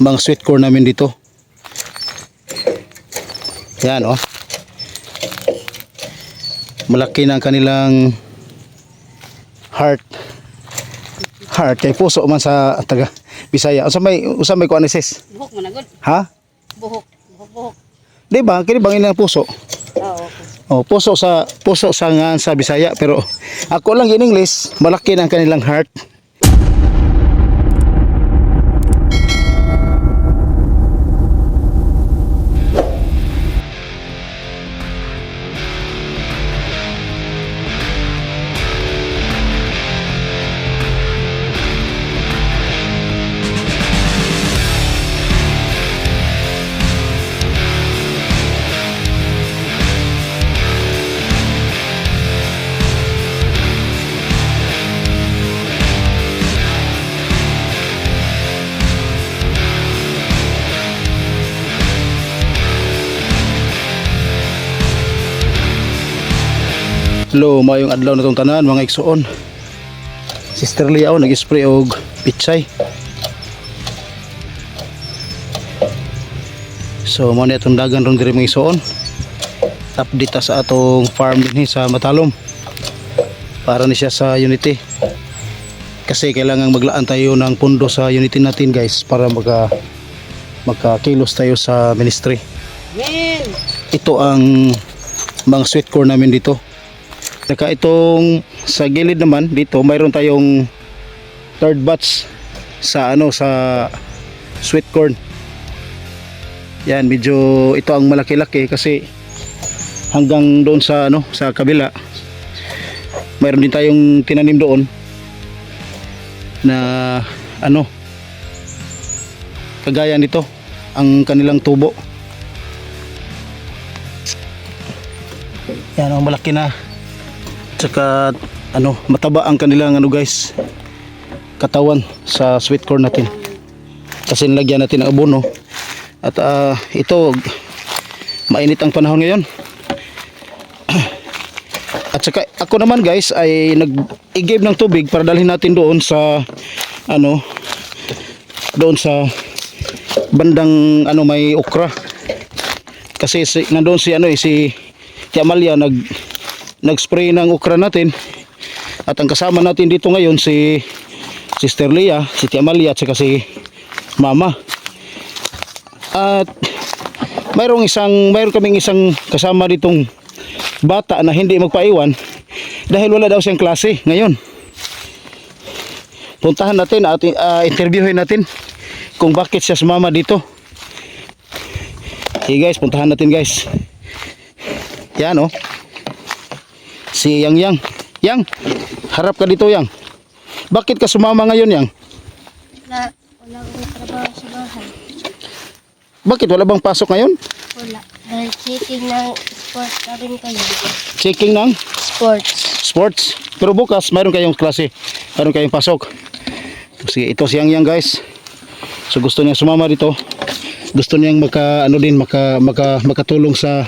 mga sweet corn namin dito. Yan oh. Malaki ang kanilang heart. Heart kay puso man sa taga Bisaya. Usa may usa may kuan sis? Buhok mo na good. Ha? Buhok. Buhok, buhok. Di ba? Kini bang ilang puso? Oo, okay. Oh, puso sa puso sa nga sa Bisaya pero ako lang in English, malaki ang kanilang heart. Hello, mayong adlaw na tong tanan mga igsuon. Sister Liao nag-spray og pitsay. So mo na itong dagan rong diri mga igsuon. Update sa atong farm din sa Matalom. Para ni siya sa Unity. Kasi kailangan maglaan tayo ng pundo sa Unity natin guys para maka magkakilos tayo sa ministry. Ito ang mga sweet corn namin dito. Saka itong sa gilid naman dito mayroon tayong third batch sa ano sa sweet corn. Yan medyo ito ang malaki-laki kasi hanggang doon sa ano sa kabila mayroon din tayong tinanim doon na ano kagaya nito ang kanilang tubo. Yan ang malaki na tsaka ano mataba ang kanilang ano guys katawan sa sweet corn natin. Kasi nilagyan natin ng abono. At ah, ito mainit ang panahon ngayon. At saka ako naman guys ay nag-i-give ng tubig para dalhin natin doon sa ano doon sa bandang ano may okra. Kasi si, nandoon si ano eh si Amalia nag nag-spray ng okra natin. At ang kasama natin dito ngayon si Sister Leah, si Tia Amalia at saka si Mama. At mayroong isang mayroon kaming isang kasama ditong bata na hindi magpaiwan dahil wala daw siyang klase ngayon. Puntahan natin at uh, interviewin natin kung bakit siya sumama dito. Okay guys puntahan natin guys. Yan oh si Yang Yang. Yang, harap ka dito Yang. Bakit ka sumama ngayon Yang? Wala, wala akong trabaho sa bahay. Bakit wala bang pasok ngayon? Wala. Dahil checking ng sports na rin kayo. Checking ng Sports. sports. Pero bukas mayroon kayong klase. Mayroon kayong pasok. Sige, ito si Yang Yang guys. So gusto niya sumama dito. Gusto niyang maka ano din maka, maka makatulong sa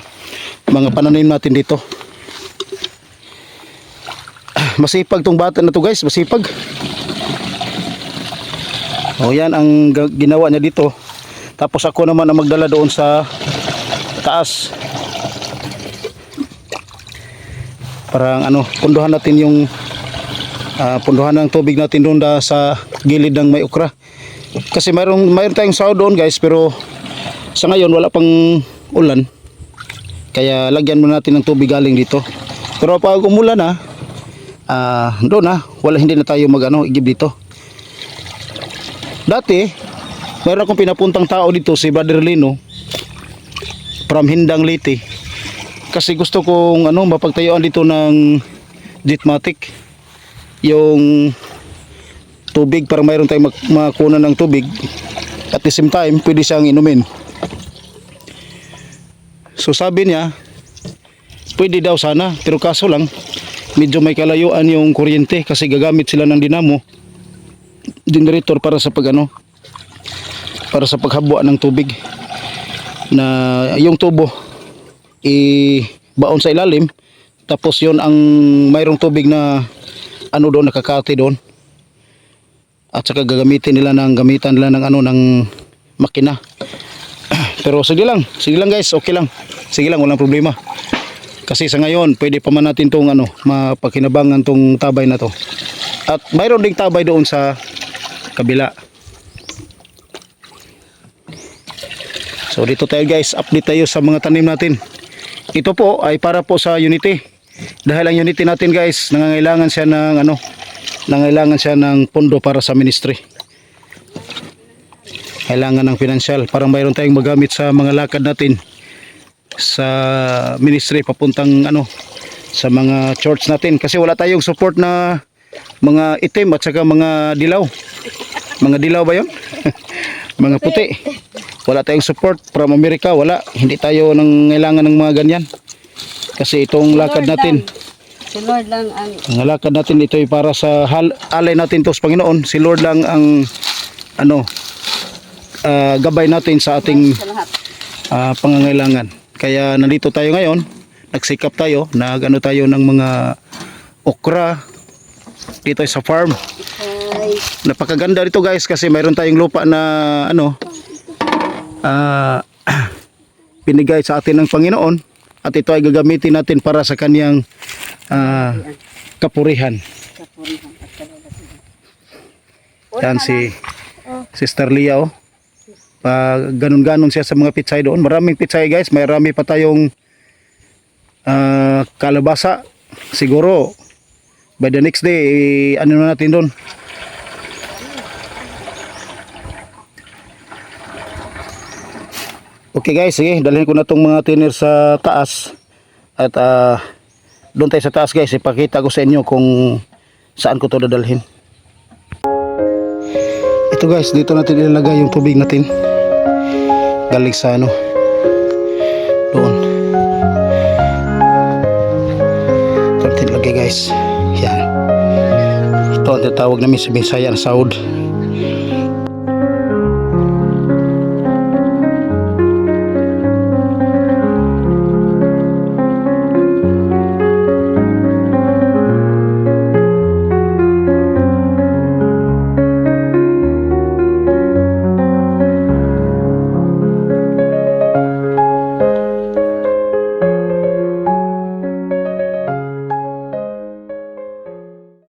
mga pananim natin dito. Masipag tong bata na to guys, masipag. O yan ang ginawa niya dito. Tapos ako naman ang magdala doon sa taas. Parang ano, punduhan natin yung ah, punduhan ng tubig natin doon sa gilid ng may okra. Kasi mayroong mayroon tayong saw doon guys pero sa ngayon wala pang ulan. Kaya lagyan muna natin ng tubig galing dito. Pero pag umulan na, ah doon na, wala hindi na tayo magano igib dito. Dati, mayroon akong pinapuntang tao dito si Brother Lino from Hindang Liti. Kasi gusto kong ano mapagtayuan dito ng Jitmatic yung tubig para mayroon tayong mak- makunan ng tubig at the same time pwede siyang inumin. So sabi niya, pwede daw sana, pero kaso lang, medyo may kalayuan yung kuryente kasi gagamit sila ng dinamo, generator para sa pagano, para sa paghabwa ng tubig na yung tubo i baon sa ilalim tapos yon ang mayroong tubig na ano doon nakakati doon at saka gagamitin nila ng gamitan nila ng ano ng makina. Pero sige lang, sige lang guys, okay lang. Sige lang, walang problema. Kasi sa ngayon, pwede pa man natin tong ano, mapakinabangan tong tabay na to. At mayroon ding tabay doon sa kabila. So dito tayo guys, update tayo sa mga tanim natin. Ito po ay para po sa Unity. Dahil ang Unity natin guys, nangangailangan siya ng ano, nangangailangan siya ng pondo para sa ministry. Kailangan ng financial para mayroon tayong magamit sa mga lakad natin sa ministry papuntang ano sa mga church natin kasi wala tayong support na mga itim at saka mga dilaw. Mga dilaw ba 'yon? mga puti. Wala tayong support from America, wala. Hindi tayo nang kailangan ng mga ganyan. Kasi itong lakad natin, Si Lord lang ang ang lakad natin ito ay para sa hal, alay natin to sa Panginoon. Si Lord lang ang ano ah, gabay natin sa ating ah, pangangailangan. Kaya nandito tayo ngayon, nagsikap tayo, nagano tayo ng mga okra dito sa farm. Napakaganda dito guys kasi mayroon tayong lupa na ano ah binigay sa atin ng Panginoon. At ito ay gagamitin natin para sa kanyang ah, kapurihan. Yan si Sister Lia oh. Pa ganun-ganon siya sa mga pitsay doon. Maraming pitsay guys, marami pa tayong ah, kalabasa. Siguro by the next day eh, ano na natin doon. Okay guys, sige, dalhin ko na tong mga tiner sa taas. At ah, doon tayo sa taas guys, ipakita ko sa inyo kung saan ko to dadalhin. Ito guys, dito natin ilalagay yung tubig natin. Galing sa ano. Doon. Ito natin ilagay guys. Yan. Ito ang tinatawag namin sa Bisaya na sahod.